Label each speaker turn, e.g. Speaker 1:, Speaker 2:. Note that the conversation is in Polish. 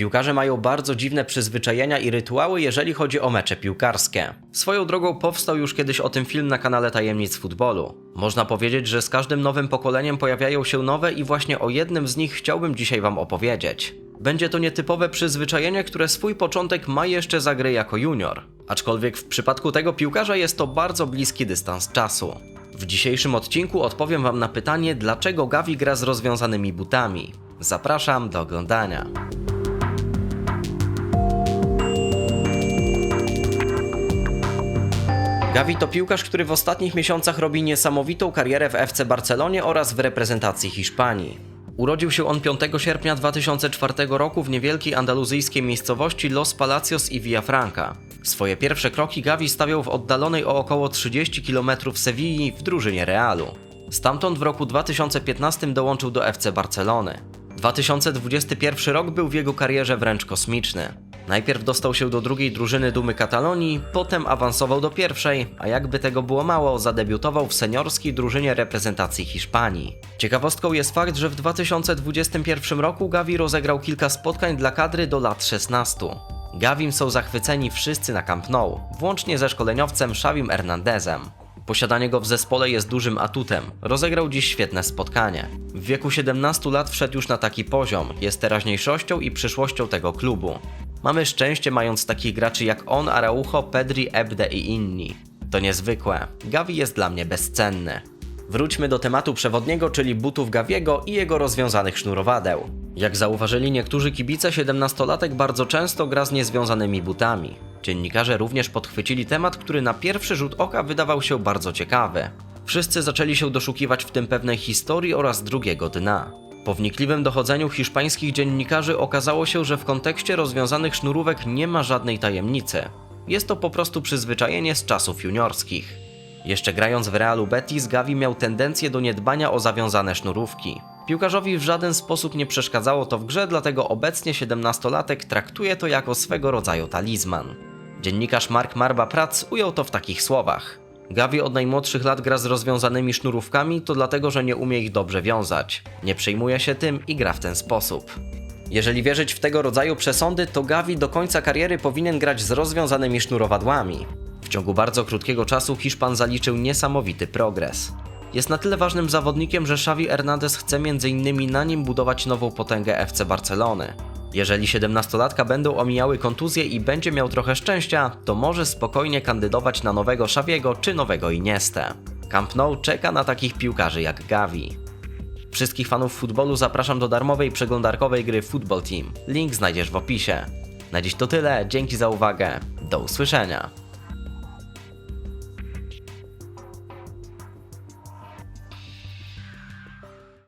Speaker 1: Piłkarze mają bardzo dziwne przyzwyczajenia i rytuały, jeżeli chodzi o mecze piłkarskie. Swoją drogą powstał już kiedyś o tym film na kanale Tajemnic Futbolu. Można powiedzieć, że z każdym nowym pokoleniem pojawiają się nowe i właśnie o jednym z nich chciałbym dzisiaj Wam opowiedzieć. Będzie to nietypowe przyzwyczajenie, które swój początek ma jeszcze za gry jako junior. Aczkolwiek w przypadku tego piłkarza jest to bardzo bliski dystans czasu. W dzisiejszym odcinku odpowiem Wam na pytanie, dlaczego Gavi gra z rozwiązanymi butami. Zapraszam do oglądania. Gavi to piłkarz, który w ostatnich miesiącach robi niesamowitą karierę w FC Barcelonie oraz w reprezentacji Hiszpanii. Urodził się on 5 sierpnia 2004 roku w niewielkiej andaluzyjskiej miejscowości Los Palacios i Villafranca. Swoje pierwsze kroki Gavi stawiał w oddalonej o około 30 km Sewilli w drużynie Realu. Stamtąd w roku 2015 dołączył do FC Barcelony. 2021 rok był w jego karierze wręcz kosmiczny. Najpierw dostał się do drugiej drużyny Dumy Katalonii, potem awansował do pierwszej, a jakby tego było mało, zadebiutował w seniorskiej drużynie reprezentacji Hiszpanii. Ciekawostką jest fakt, że w 2021 roku Gavi rozegrał kilka spotkań dla kadry do lat 16. Gavim są zachwyceni wszyscy na Camp Nou, włącznie ze szkoleniowcem Xavim Hernandezem. Posiadanie go w zespole jest dużym atutem. Rozegrał dziś świetne spotkanie. W wieku 17 lat wszedł już na taki poziom, jest teraźniejszością i przyszłością tego klubu. Mamy szczęście mając takich graczy jak on, Araujo, Pedri, Ebde i inni. To niezwykłe. Gavi jest dla mnie bezcenny. Wróćmy do tematu przewodniego, czyli butów Gaviego i jego rozwiązanych sznurowadeł. Jak zauważyli niektórzy kibice, 17-latek bardzo często gra z niezwiązanymi butami. Dziennikarze również podchwycili temat, który na pierwszy rzut oka wydawał się bardzo ciekawy. Wszyscy zaczęli się doszukiwać w tym pewnej historii oraz drugiego dna. Po wnikliwym dochodzeniu hiszpańskich dziennikarzy okazało się, że w kontekście rozwiązanych sznurówek nie ma żadnej tajemnicy. Jest to po prostu przyzwyczajenie z czasów juniorskich. Jeszcze grając w Realu Betis, Gavi miał tendencję do niedbania o zawiązane sznurówki. Piłkarzowi w żaden sposób nie przeszkadzało to w grze, dlatego obecnie 17-latek traktuje to jako swego rodzaju talizman. Dziennikarz Mark Marba Prac ujął to w takich słowach. Gavi od najmłodszych lat gra z rozwiązanymi sznurówkami, to dlatego, że nie umie ich dobrze wiązać. Nie przejmuje się tym i gra w ten sposób. Jeżeli wierzyć w tego rodzaju przesądy, to Gavi do końca kariery powinien grać z rozwiązanymi sznurowadłami. W ciągu bardzo krótkiego czasu Hiszpan zaliczył niesamowity progres. Jest na tyle ważnym zawodnikiem, że Xavi Hernandez chce m.in. na nim budować nową potęgę FC Barcelony. Jeżeli 17-latka będą omijały kontuzje i będzie miał trochę szczęścia, to może spokojnie kandydować na nowego Xaviego czy nowego Iniestę. Camp Nou czeka na takich piłkarzy jak Gavi. Wszystkich fanów futbolu zapraszam do darmowej przeglądarkowej gry Football Team. Link znajdziesz w opisie. Na dziś to tyle, dzięki za uwagę, do usłyszenia.